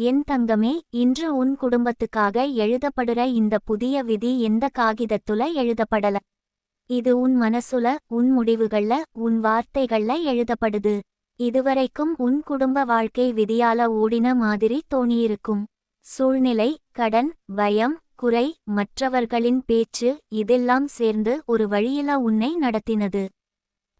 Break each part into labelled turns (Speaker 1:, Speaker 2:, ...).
Speaker 1: என் தங்கமே இன்று உன் குடும்பத்துக்காக எழுதப்படுற இந்த புதிய விதி எந்த காகிதத்துல எழுதப்படல? இது உன் மனசுல உன் முடிவுகள்ல உன் வார்த்தைகள்ல எழுதப்படுது. இதுவரைக்கும் உன் குடும்ப வாழ்க்கை விதியால ஓடின மாதிரி தோணியிருக்கும். சூழ்நிலை கடன் பயம் குறை மற்றவர்களின் பேச்சு இதெல்லாம் சேர்ந்து ஒரு வழியில உன்னை நடத்தினது.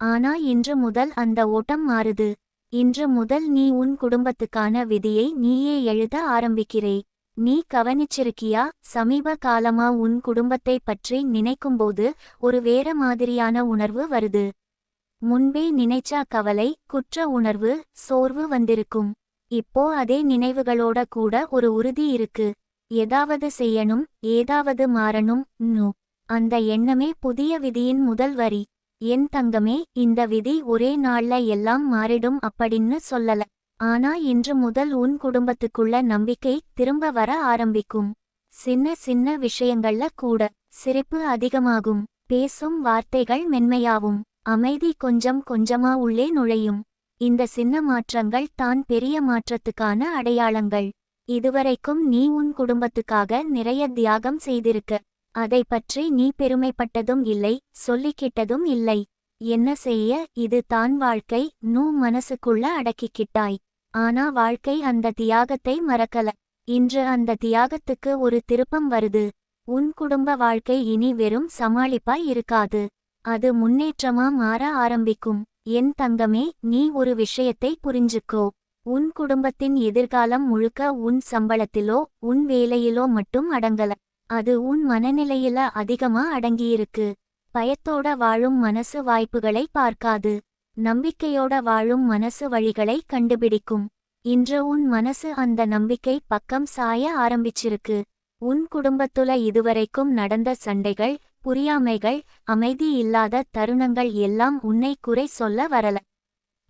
Speaker 1: ஆனா இன்று முதல் அந்த ஓட்டம் மாறுது. இன்று முதல் நீ உன் குடும்பத்துக்கான விதியை நீயே எழுத ஆரம்பிக்கிறே. நீ கவனிச்சிருக்கியா? சமீப காலமா உன் குடும்பத்தை பற்றி நினைக்கும்போது ஒரு வேற மாதிரியான உணர்வு வருது. முன்பே நினைச்சா கவலை குற்ற உணர்வு சோர்வு வந்திருக்கும். இப்போ அதே நினைவுகளோட கூட ஒரு உறுதி இருக்கு. ஏதாவது செய்யணும் ஏதாவது மாறணும் நு. அந்த எண்ணமே புதிய விதியின் முதல் வரி. என் தங்கமே இந்த விதி ஒரே நாள்ல எல்லாம் மாறிடும் அப்படின்னு சொல்லல. ஆனா இன்று முதல் உன் குடும்பத்துக்குள்ள நம்பிக்கை திரும்ப வர ஆரம்பிக்கும். சின்ன சின்ன விஷயங்கள்ல கூட சிரிப்பு அதிகமாகும். பேசும் வார்த்தைகள் மென்மையாவும். அமைதி கொஞ்சம் கொஞ்சமா உள்ளே நுழையும். இந்த சின்ன மாற்றங்கள் தான் பெரிய மாற்றத்துக்கான அடையாளங்கள். இதுவரைக்கும் நீ உன் குடும்பத்துக்காக நிறைய தியாகம் செய்திருக்க. அதை பற்றி நீ பெருமைப்பட்டதும் இல்லை சொல்லிக்கிட்டதும் இல்லை. என்ன செய்ய இது தான் வாழ்க்கை நூ மனசுக்குள்ள அடக்கிக்கிட்டாய். ஆனா வாழ்க்கை அந்த தியாகத்தை மறக்கல. இன்று அந்த தியாகத்துக்கு ஒரு திருப்பம் வருது. உன் குடும்ப வாழ்க்கை இனி வெறும் சமாளிப்பாய் இருக்காது. அது முன்னேற்றமா மாற ஆரம்பிக்கும். என் தங்கமே நீ ஒரு விஷயத்தை புரிஞ்சுக்கோ. உன் குடும்பத்தின் எதிர்காலம் முழுக்க உன் சம்பளத்திலோ உன் வேலையிலோ மட்டும் அடங்கல. அது உன் மனநிலையில அதிகமா அடங்கியிருக்கு. பயத்தோட வாழும் மனசு வாய்ப்புகளை பார்க்காது. நம்பிக்கையோட வாழும் மனசு வழிகளை கண்டுபிடிக்கும். இன்று உன் மனசு அந்த நம்பிக்கை பக்கம் சாய ஆரம்பிச்சிருக்கு. உன் குடும்பத்துல இதுவரைக்கும் நடந்த சண்டைகள் புரியாமைகள் அமைதி இல்லாத தருணங்கள் எல்லாம் உன்னை குறை சொல்ல வரல.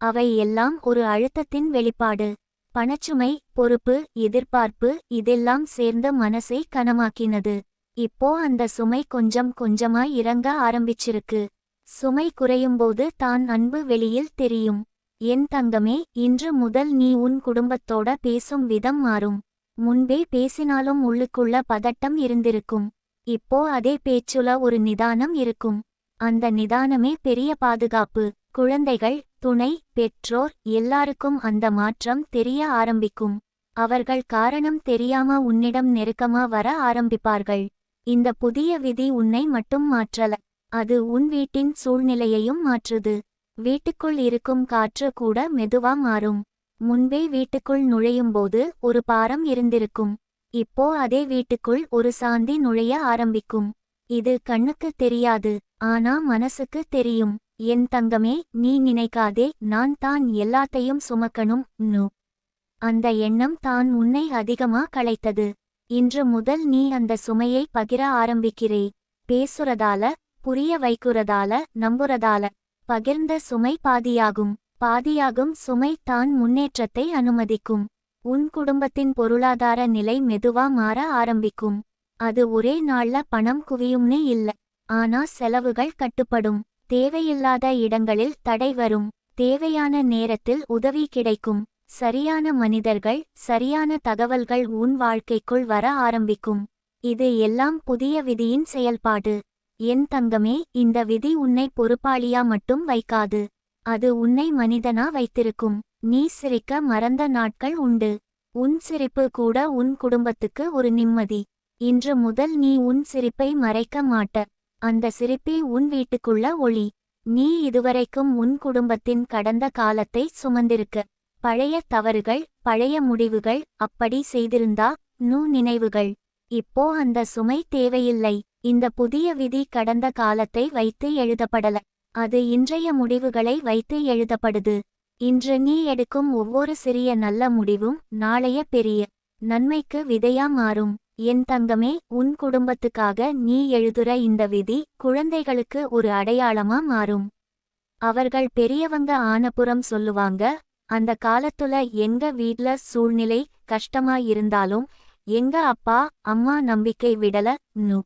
Speaker 1: அவை எல்லாம் ஒரு அழுத்தத்தின் வெளிப்பாடு. பணச்சுமை பொறுப்பு எதிர்பார்ப்பு இதெல்லாம் சேர்ந்த மனசை கனமாக்கினது. இப்போ அந்த சுமை கொஞ்சம் கொஞ்சமாய் இறங்க ஆரம்பிச்சிருக்கு. சுமை குறையும்போது தான் அன்பு வெளியில் தெரியும். என் தங்கமே இன்று முதல் நீ உன் குடும்பத்தோட பேசும் விதம் மாறும். முன்பே பேசினாலும் உள்ளுக்குள்ள பதட்டம் இருந்திருக்கும். இப்போ அதே பேச்சுல ஒரு நிதானம் இருக்கும். அந்த நிதானமே பெரிய பாதுகாப்பு. குழந்தைகள் துணை பெற்றோர் எல்லாருக்கும் அந்த மாற்றம் தெரிய ஆரம்பிக்கும். அவர்கள் காரணம் தெரியாம உன்னிடம் நெருக்கமா வர ஆரம்பிப்பார்கள். இந்த புதிய விதி உன்னை மட்டும் மாற்றல. அது உன் வீட்டின் சூழ்நிலையையும் மாற்றுது. வீட்டுக்குள் இருக்கும் காற்று கூட மெதுவா மாறும். முன்பே வீட்டுக்குள் நுழையும்போது ஒரு பாரம் இருந்திருக்கும். இப்போ அதே வீட்டுக்குள் ஒரு சாந்தி நுழைய ஆரம்பிக்கும். இது கண்ணுக்கு தெரியாது ஆனா மனசுக்கு தெரியும். என் தங்கமே நீ நினைக்காதே நான் தான் எல்லாத்தையும் சுமக்கணும் நு. அந்த எண்ணம் தான் உன்னை அதிகமா களைத்தது. இன்று முதல் நீ அந்த சுமையை பகிர ஆரம்பிக்கிறே. பேசுறதால புரிய வைக்கிறதால நம்புறதால பகிர்ந்த சுமை பாதியாகும். பாதியாகும் சுமை தான் முன்னேற்றத்தை அனுமதிக்கும். உன் குடும்பத்தின் பொருளாதார நிலை மெதுவா மாற ஆரம்பிக்கும். அது ஒரே நாள்ல பணம் குவியும்னு இல்ல. ஆனா செலவுகள் கட்டுப்படும். தேவையில்லாத இடங்களில் தடை வரும். தேவையான நேரத்தில் உதவி கிடைக்கும். சரியான மனிதர்கள் சரியான தகவல்கள் உன் வாழ்க்கைக்குள் வர ஆரம்பிக்கும். இது எல்லாம் புதிய விதியின் செயல்பாடு. என் தங்கமே இந்த விதி உன்னை பொறுப்பாளியா மட்டும் வைக்காது. அது உன்னை மனிதனா வைத்திருக்கும். நீ சிரிக்க மறந்த நாட்கள் உண்டு. உன் சிரிப்பு கூட உன் குடும்பத்துக்கு ஒரு நிம்மதி. இன்று முதல் நீ உன் சிரிப்பை மறைக்க மாட்ட. அந்த சிரிப்பே உன் வீட்டுக்குள்ள ஒளி. நீ இதுவரைக்கும் உன் குடும்பத்தின் கடந்த காலத்தை சுமந்திருக்க. பழைய தவறுகள் பழைய முடிவுகள் அப்படி செய்திருந்தா நூ நினைவுகள். இப்போ அந்த சுமை தேவையில்லை. இந்த புதிய விதி கடந்த காலத்தை வைத்து எழுதப்படல. அது இன்றைய முடிவுகளை வைத்து எழுதப்படுது. இன்று நீ எடுக்கும் ஒவ்வொரு சிறிய நல்ல முடிவும் நாளைய பெரிய நன்மைக்கு விதையா மாறும். என் தங்கமே உன் குடும்பத்துக்காக நீ எழுதுற இந்த விதி குழந்தைகளுக்கு ஒரு அடையாளமா மாறும். அவர்கள் பெரியவங்க ஆனப்புறம் சொல்லுவாங்க அந்த காலத்துல எங்க வீட்ல சூழ்நிலை கஷ்டமா இருந்தாலும் எங்க அப்பா அம்மா நம்பிக்கை விடல நு.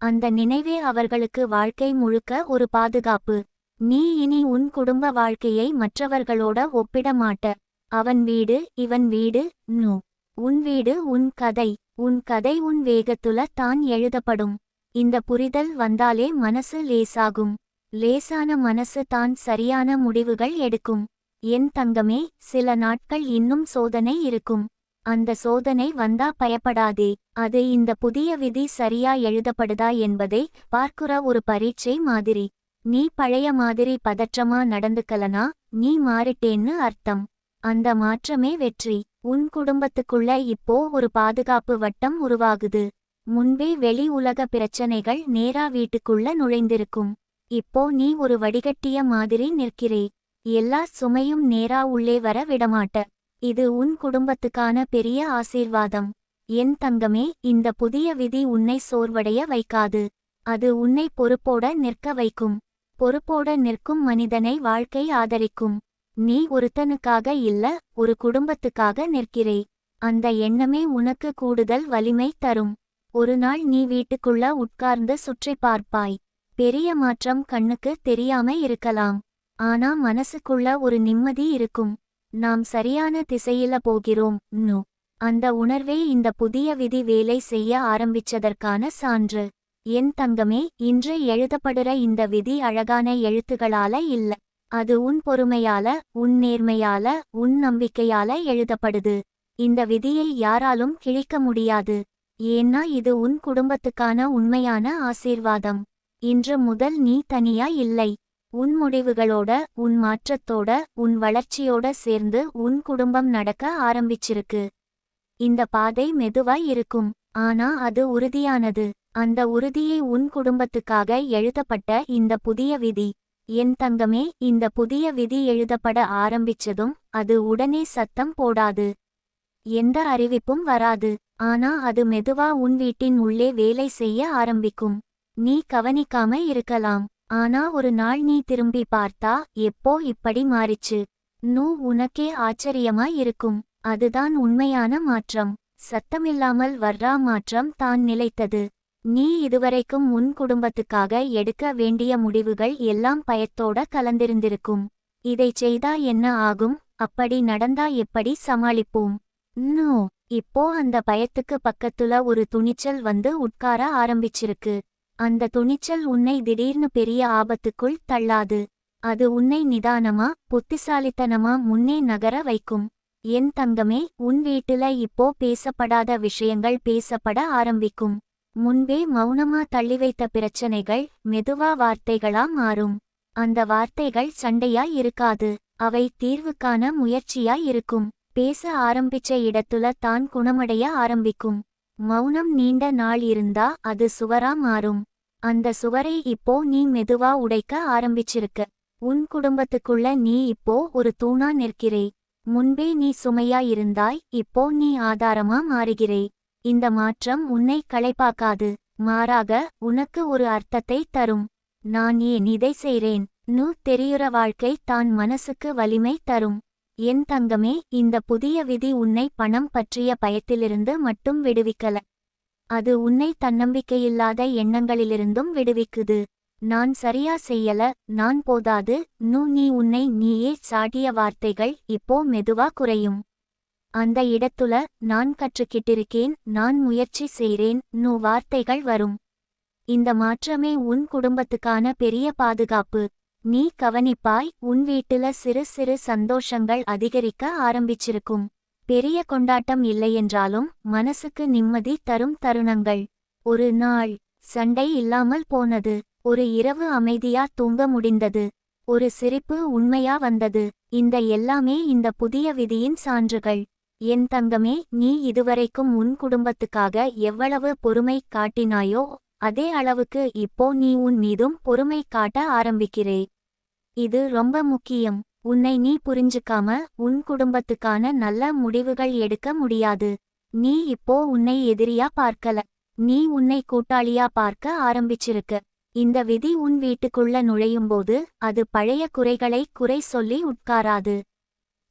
Speaker 1: அந்த நினைவே அவர்களுக்கு வாழ்க்கை முழுக்க ஒரு பாதுகாப்பு. நீ இனி உன் குடும்ப வாழ்க்கையை மற்றவர்களோட ஒப்பிட மாட்ட. அவன் வீடு இவன் வீடு நு. உன் வீடு உன் கதை உன் கதை உன் வேகத்துல தான் எழுதப்படும். இந்த புரிதல் வந்தாலே மனசு லேசாகும். லேசான மனசு தான் சரியான முடிவுகள் எடுக்கும். என் தங்கமே சில நாட்கள் இன்னும் சோதனை இருக்கும். அந்த சோதனை வந்தா பயப்படாதே. அது இந்த புதிய விதி சரியா எழுதப்படுதா என்பதை பார்க்குற ஒரு பரீட்சை மாதிரி. நீ பழைய மாதிரி பதற்றமா நடந்துக்கலனா நீ மாறிட்டேன்னு அர்த்தம். அந்த மாற்றமே வெற்றி. உன் குடும்பத்துக்குள்ள இப்போ ஒரு பாதுகாப்பு வட்டம் உருவாகுது. முன்பே வெளி உலக பிரச்சனைகள் நேரா வீட்டுக்குள்ள நுழைந்திருக்கும். இப்போ நீ ஒரு வடிகட்டிய மாதிரி நிற்கிறே. எல்லா சுமையும் நேரா உள்ளே வர விடமாட்ட. இது உன் குடும்பத்துக்கான பெரிய ஆசீர்வாதம். என் தங்கமே இந்த புதிய விதி உன்னை சோர்வடைய வைக்காது. அது உன்னை பொறுப்போட நிற்க வைக்கும். பொறுப்போட நிற்கும் மனிதனை வாழ்க்கை ஆதரிக்கும். நீ ஒருத்தனுக்காக இல்ல ஒரு குடும்பத்துக்காக நிற்கிறே. அந்த எண்ணமே உனக்கு கூடுதல் வலிமை தரும். ஒரு நாள் நீ வீட்டுக்குள்ள உட்கார்ந்து சுற்றி பார்ப்பாய். பெரிய மாற்றம் கண்ணுக்கு தெரியாம இருக்கலாம். ஆனா மனசுக்குள்ள ஒரு நிம்மதி இருக்கும். நாம் சரியான திசையில போகிறோம் நு. அந்த உணர்வே இந்த புதிய விதி வேலை செய்ய ஆரம்பிச்சதற்கான சான்று. என் தங்கமே இன்று எழுதப்படுற இந்த விதி அழகான எழுத்துகளால இல்ல. அது உன் பொறுமையால உன் நேர்மையால உன் நம்பிக்கையால எழுதப்படுது. இந்த விதியை யாராலும் கிழிக்க முடியாது. ஏன்னா இது உன் குடும்பத்துக்கான உண்மையான ஆசீர்வாதம். இன்று முதல் நீ தனியா இல்லை. உன் முடிவுகளோட உன் மாற்றத்தோட உன் வளர்ச்சியோட சேர்ந்து உன் குடும்பம் நடக்க ஆரம்பிச்சிருக்கு. இந்த பாதை மெதுவாய் இருக்கும். ஆனா அது உறுதியானது. அந்த உறுதியை உன் குடும்பத்துக்காக எழுதப்பட்ட இந்த புதிய விதி. என் தங்கமே இந்த புதிய விதி எழுதப்பட ஆரம்பிச்சதும் அது உடனே சத்தம் போடாது. எந்த அறிவிப்பும் வராது. ஆனா அது மெதுவா உன் வீட்டின் உள்ளே வேலை செய்ய ஆரம்பிக்கும். நீ கவனிக்காம இருக்கலாம். ஆனா ஒரு நாள் நீ திரும்பி பார்த்தா எப்போ இப்படி மாறிச்சு? நூ உனக்கே ஆச்சரியமா இருக்கும். அதுதான் உண்மையான மாற்றம். சத்தமில்லாமல் வர்றா மாற்றம் தான் நிலைத்தது. நீ இதுவரைக்கும் உன் குடும்பத்துக்காக எடுக்க வேண்டிய முடிவுகள் எல்லாம் பயத்தோட கலந்திருந்திருக்கும். இதை செய்தா என்ன ஆகும்? அப்படி நடந்தா எப்படி சமாளிப்போம்? நோ. இப்போ அந்த பயத்துக்கு பக்கத்துல ஒரு துணிச்சல் வந்து உட்கார ஆரம்பிச்சிருக்கு. அந்த துணிச்சல் உன்னை திடீர்னு பெரிய ஆபத்துக்குள் தள்ளாது. அது உன்னை நிதானமா புத்திசாலித்தனமா முன்னே நகர வைக்கும். என் தங்கமே உன் வீட்டுல இப்போ பேசப்படாத விஷயங்கள் பேசப்பட ஆரம்பிக்கும். முன்பே மௌனமா தள்ளி வைத்த பிரச்சனைகள் மெதுவா வார்த்தைகளா மாறும். அந்த வார்த்தைகள் சண்டையா இருக்காது. அவை தீர்வுக்கான முயற்சியா இருக்கும். பேச ஆரம்பிச்ச இடத்துல தான் குணமடைய ஆரம்பிக்கும். மௌனம் நீண்ட நாள் இருந்தா அது சுவரா மாறும். அந்த சுவரை இப்போ நீ மெதுவா உடைக்க ஆரம்பிச்சிருக்க. உன் குடும்பத்துக்குள்ள நீ இப்போ ஒரு தூணா நிற்கிறே. முன்பே நீ சுமையா இருந்தாய் இப்போ நீ ஆதாரமா மாறுகிறே. இந்த மாற்றம் உன்னை களைப்பாக்காது மாறாக உனக்கு ஒரு அர்த்தத்தை தரும். நான் ஏன் இதை செய்றேன் நு தெரியுற வாழ்க்கை தான் மனசுக்கு வலிமை தரும். என் தங்கமே இந்த புதிய விதி உன்னை பணம் பற்றிய பயத்திலிருந்து மட்டும் விடுவிக்கல. அது உன்னை தன்னம்பிக்கையில்லாத எண்ணங்களிலிருந்தும் விடுவிக்குது. நான் சரியா செய்யல நான் போதாது. நூ நீ உன்னை நீயே சாடிய வார்த்தைகள் இப்போ மெதுவா குறையும். அந்த இடத்துல நான் கற்றுக்கிட்டிருக்கேன் நான் முயற்சி செய்றேன் நூ வார்த்தைகள் வரும். இந்த மாற்றமே உன் குடும்பத்துக்கான பெரிய பாதுகாப்பு. நீ கவனிப்பாய் உன் வீட்டுல சிறு சிறு சந்தோஷங்கள் அதிகரிக்க ஆரம்பிச்சிருக்கும். பெரிய கொண்டாட்டம் இல்லையென்றாலும் மனசுக்கு நிம்மதி தரும் தருணங்கள். ஒரு நாள் சண்டை இல்லாமல் போனது. ஒரு இரவு அமைதியா தூங்க முடிந்தது. ஒரு சிரிப்பு உண்மையா வந்தது. இந்த எல்லாமே இந்த புதிய விதியின் சான்றுகள். என் தங்கமே நீ இதுவரைக்கும் உன் குடும்பத்துக்காக எவ்வளவு பொறுமை காட்டினாயோ அதே அளவுக்கு இப்போ நீ உன் மீதும் பொறுமை காட்ட ஆரம்பிக்கிறே. இது ரொம்ப முக்கியம். உன்னை நீ புரிஞ்சுக்காம உன் குடும்பத்துக்கான நல்ல முடிவுகள் எடுக்க முடியாது. நீ இப்போ உன்னை எதிரியா பார்க்கல. நீ உன்னை கூட்டாளியா பார்க்க ஆரம்பிச்சிருக்க. இந்த விதி உன் வீட்டுக்குள்ள நுழையும்போது அது பழைய குறைகளை குறை சொல்லி உட்காராது.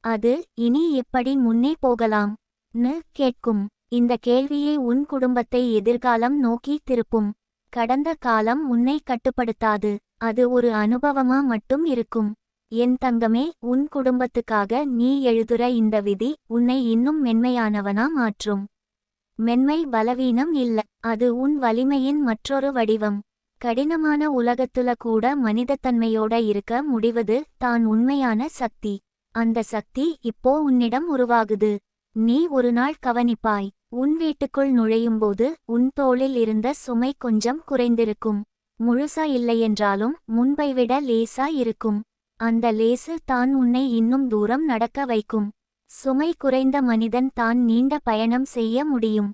Speaker 1: அது இனி எப்படி முன்னே போகலாம்? னு கேட்கும். இந்த கேள்வியே உன் குடும்பத்தை எதிர்காலம் நோக்கி திருப்பும். கடந்த காலம் உன்னை கட்டுப்படுத்தாது. அது ஒரு அனுபவமா மட்டும் இருக்கும். என் தங்கமே உன் குடும்பத்துக்காக நீ எழுதுற இந்த விதி உன்னை இன்னும் மென்மையானவனா மாற்றும். மென்மை பலவீனம் இல்ல. அது உன் வலிமையின் மற்றொரு வடிவம். கடினமான உலகத்துல கூட மனிதத்தன்மையோட இருக்க முடிவது தான் உண்மையான சக்தி. அந்த சக்தி இப்போ உன்னிடம் உருவாகுது. நீ ஒரு நாள் கவனிப்பாய். உன் வீட்டுக்குள் நுழையும்போது உன் தோளில் இருந்த சுமை கொஞ்சம் குறைந்திருக்கும். முழுசா இல்லையென்றாலும் முன்பை விட லேசா இருக்கும். அந்த லேசு தான் உன்னை இன்னும் தூரம் நடக்க வைக்கும். சுமை குறைந்த மனிதன் தான் நீண்ட பயணம் செய்ய முடியும்.